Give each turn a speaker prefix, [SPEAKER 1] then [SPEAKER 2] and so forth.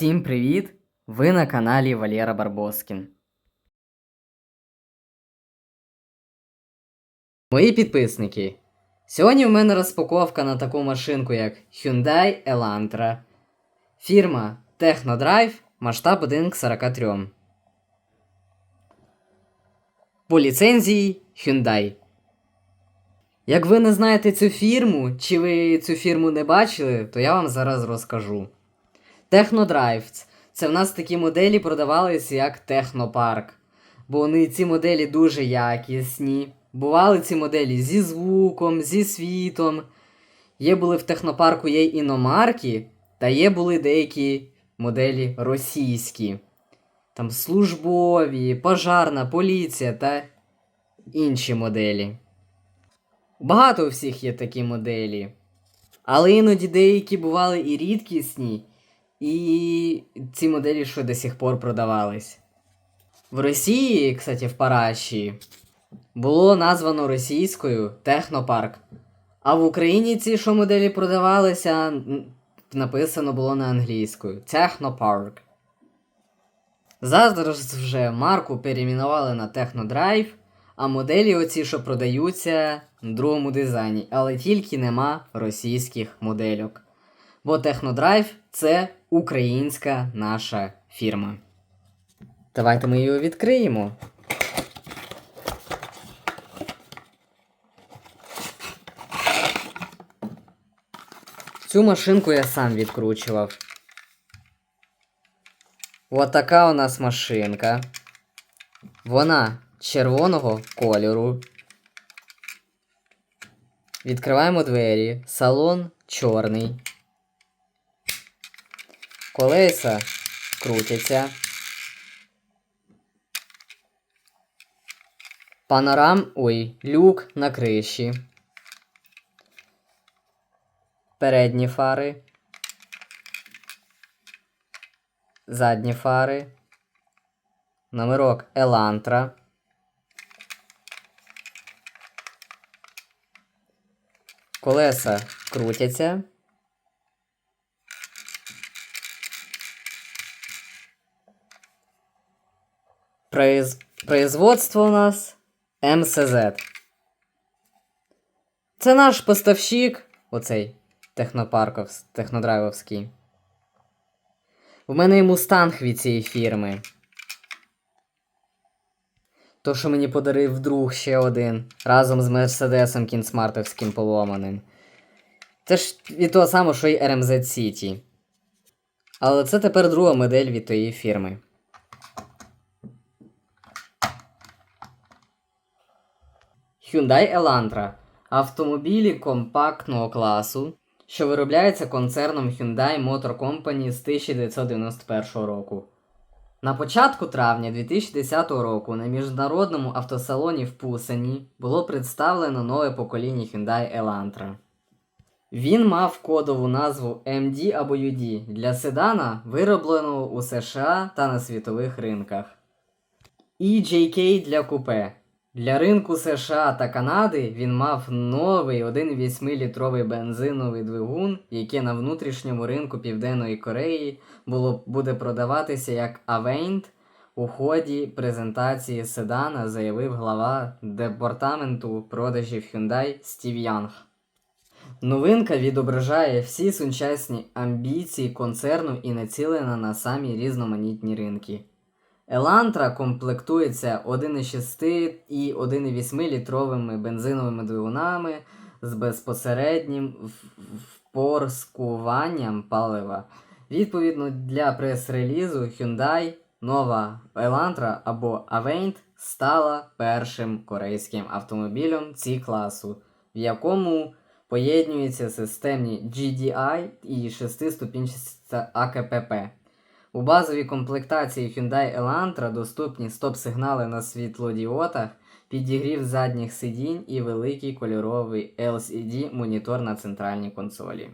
[SPEAKER 1] Всім привіт! Ви на каналі Валєра Барбоскін. Мої підписники. Сьогодні в мене розпаковка на таку машинку, як Hyundai Elantra. Фірма Technodrive, масштаб 1 к 43. По ліцензії Hyundai. Як ви не знаєте цю фірму, чи ви цю фірму не бачили, то я вам зараз розкажу. Technodrive – це в нас такі моделі продавалися як Технопарк. Бо вони ці моделі дуже якісні. Бували ці моделі зі звуком, зі світом. Є були в технопарку є іномарки, та є були деякі моделі російські. Там службові, пожарна, поліція та інші моделі. Багато у всіх є такі моделі. Але іноді деякі бували і рідкісні, і ці моделі що до сих пор продавались. В Росії, кстати, в Параші, було названо російською Технопарк. А в Україні ці що моделі продавалися, написано було на англійською Технопарк. Зараз вже марку перейменували на Technodrive, а моделі оці, що продаються в другому дизайні, але тільки нема російських модельок. Бо Technodrive це українська наша фірма. Давайте ми її відкриємо. Цю машинку я сам відкручував. От така у нас машинка. Вона червоного кольору. Відкриваємо двері. Салон чорний. Колеса крутяться. Панорам. Ой, люк на криші. Передні фари. Задні фари. Номерок Елантра. Колеса крутяться. Произ... Производство у нас МСЗ. Це наш поставщик, оцей технопарков, технодрайвовський. У мене і мустанг від цієї фірми. То, що мені подарив друг ще один. Разом з Мерседесом кінсмартовським поломаним. Це ж від того самого, що й RMZ City. Але це тепер друга модель від тієї фірми. Hyundai Elantra автомобілі компактного класу, що виробляється концерном Hyundai Motor Company з 1991 року. На початку травня 2010 року на міжнародному автосалоні в Пусані було представлено нове покоління Hyundai Elantra. Він мав кодову назву MD або UD для седана, виробленого у США та на світових ринках. І JK для купе. Для ринку США та Канади він мав новий 1,8-літровий бензиновий двигун, який на внутрішньому ринку Південної Кореї було, буде продаватися як Avent. У ході презентації седана заявив глава департаменту продажів Hyundai Стів Янг. Новинка відображає всі сучасні амбіції концерну і націлена на самі різноманітні ринки. Елантра комплектується 1,6 і 1,8 літровими бензиновими двигунами з безпосереднім впорскуванням палива. Відповідно для прес-релізу Hyundai нова Elantra або Avent стала першим корейським автомобілем ці класу, в якому поєднуються системні GDI і шестиступінчаста АКПП. У базовій комплектації Hyundai Elantra доступні стоп-сигнали на світлодіодах, підігрів задніх сидінь і великий кольоровий LCD монітор на центральній консолі.